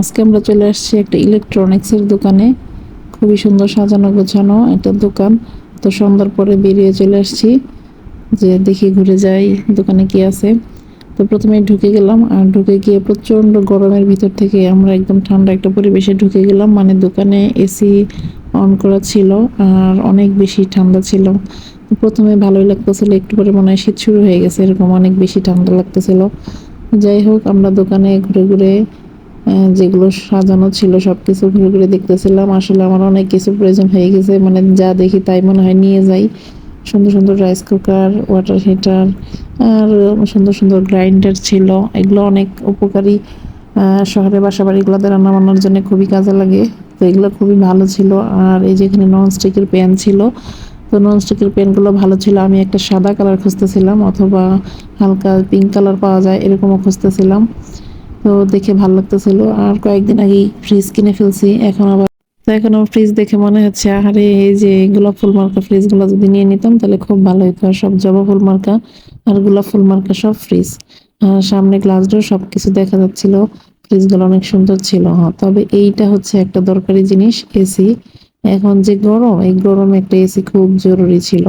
আজকে আমরা চলে আসছি একটা ইলেকট্রনিক্সের দোকানে। খুবই সুন্দর সাজানো গোছানো একটা দোকান। তো সন্ধ্যার পরে বেরিয়ে চলে আসছি, যে দেখি ঘুরে যাই, দোকানে কি আছে। তো প্রথমে ঢুকে গেলাম, আর ঢুকে গিয়ে প্রচণ্ড গরমের ভিতর থেকে আমরা একদম ঠান্ডা একটা পরিবেশে ঢুকে গেলাম। মানে দোকানে এসি অন করা ছিল, আর অনেক বেশি ঠান্ডা ছিল। প্রথমে ভালোই লাগতেছিল, একটু পরে মনে হয় শীত শুরু হয়ে গেছে, এরকম অনেক বেশি ঠান্ডা লাগতেছিল। যাই হোক, আমরা দোকানে ঘুরে ঘুরে যেগুলো সাজানো ছিল সব কিছু ঘুরে ঘুরে দেখতেছিলাম। আসলে আমার অনেক কিছু প্রয়োজন হয়ে গেছে। মানে যা দেখি তাই মনে হয় নিয়ে যাই। সুন্দর সুন্দর রাইস কুকার ওয়াটার হিটার আর সুন্দর সুন্দর গ্রাইন্ডার ছিল। এগুলো অনেক উপকারী। শহরে বাসা বাড়িগুলোতে রান্না বান্নার জন্য খুবই কাজে লাগে। তো এগুলো খুবই ভালো ছিল। আর এই যে এখানে নন স্টিকের প্যান ছিল, তো নন স্টিকের প্যানগুলো ভালো ছিল। আমি একটা সাদা কালার খুঁজতেছিলাম, অথবা হালকা পিঙ্ক কালার পাওয়া যায়, এরকমও খুঁজতেছিলাম। তো দেখে ভালো লাগতেছিল। আর কয়েকদিন আগেই ফ্রিজ কিনে ফেলছি, এখন আবার তো এখন আমার ফ্রিজ দেখে মনে হচ্ছে, আহারে এই যে গোলাপ ফুল মার্কা ফ্রিজগুলো যদি নিয়ে নিতাম, তাহলে খুব ভালো হতো আর সব জবা ফুল মার্কা আর গোলাপ ফুল মার্কা সব ফ্রিজ সামনে গ্লাস ডোর সব কিছু দেখা যাচ্ছিল ফ্রিজগুলো অনেক সুন্দর ছিল। হ্যাঁ তবে এইটা হচ্ছে একটা দরকারি জিনিস এসি এখন যে গরম, এই গরমে একটা এসি খুব জরুরি ছিল।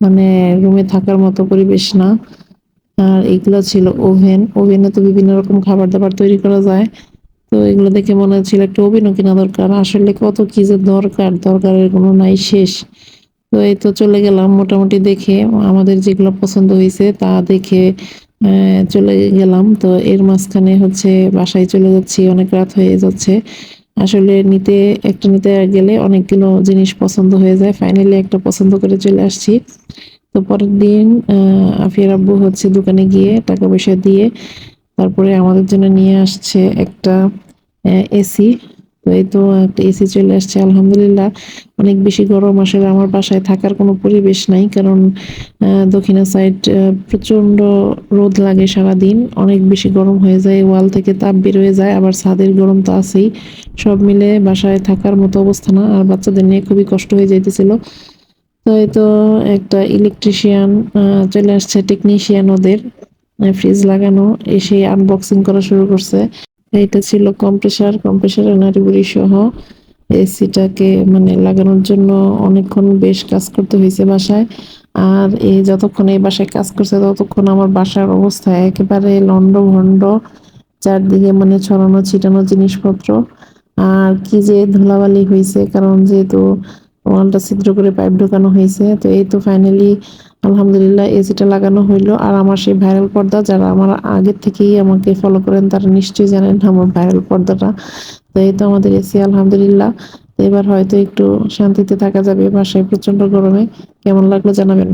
মানে রুমে থাকার মতো পরিবেশ না। আর এগুলো ছিল ওভেন। ওভেনে তো বিভিন্ন রকম খাবার দাবার তৈরি করা যায়। তো এগুলো দেখে মনে হচ্ছিল একটা ওভেনও কেনা দরকার। আসলে কত কি যে দরকার দরকারের কোনো নাই শেষ। তো এই তো চলে গেলাম মোটামুটি দেখে। আমাদের যেগুলো পছন্দ হয়েছে তা দেখে চলে গেলাম। তো এর মাঝখানে হচ্ছে বাসায় চলে যাচ্ছি, অনেক রাত হয়ে যাচ্ছে। আসলে নিতে, একটা নিতে গেলে অনেকগুলো জিনিস পছন্দ হয়ে যায়। ফাইনালি একটা পছন্দ করে চলে আসছি। তো পরের দিন আফিয়ার আব্বু হচ্ছে দোকানে গিয়ে টাকা পয়সা দিয়ে তারপরে আমাদের জন্য নিয়ে আসছে একটা এসি। তো এই তো একটা এসি চলে আসছে, আলহামদুলিল্লাহ। অনেক বেশি গরম, আসলে আমার বাসায় থাকার কোনো পরিবেশ নাই, কারণ দক্ষিণা সাইড প্রচণ্ড রোদ লাগে সারাদিন। অনেক বেশি গরম হয়ে যায়, ওয়াল থেকে তাপ বের হয়ে যায়, আবার ছাদের গরম তো আছেই। সব মিলে বাসায় থাকার মতো অবস্থা না, আর বাচ্চাদের নিয়ে খুবই কষ্ট হয়ে যাইতেছিল। তো এই তো একটা ইলেকট্রিশিয়ান চলে আসছে টেকনিশিয়ান ওদের ফ্রিজ লাগানো, এসে আনবক্সিং করা শুরু করছে। এটা ছিল কম্প্রেসার কম্প্রেসারের নাড়িবুড়ি সহ এসিটাকে মানে লাগানোর জন্য অনেকক্ষণ বেশ কাজ করতে হয়েছে বাসায়। আর এই যতক্ষণ এই বাসায় কাজ করছে, ততক্ষণ আমার বাসার অবস্থা একেবারে লন্ড ভন্ড চারদিকে মানে ছড়ানো, ছিটানো জিনিসপত্র। আর কি যে ধুলাবালি হয়েছে, কারণ যেহেতু ওয়ালটা ছিদ্র করে পাইপ ঢোকানো হয়েছে। তো এই তো ফাইনালি আলহামদুলিল্লাহ এসিটা লাগানো হইল। আর আমার সেই ভাইরাল পর্দা, যারা আমার আগের থেকেই আমাকে ফলো করেন, তারা নিশ্চয়ই জানেন আমার ভাইরাল পর্দাটা। তো এই তো আমাদের এসি আলহামদুলিল্লাহ। এবার হয়তো একটু শান্তিতে থাকা যাবে, বাসায় প্রচণ্ড গরমে। কেমন লাগল জানাবেন?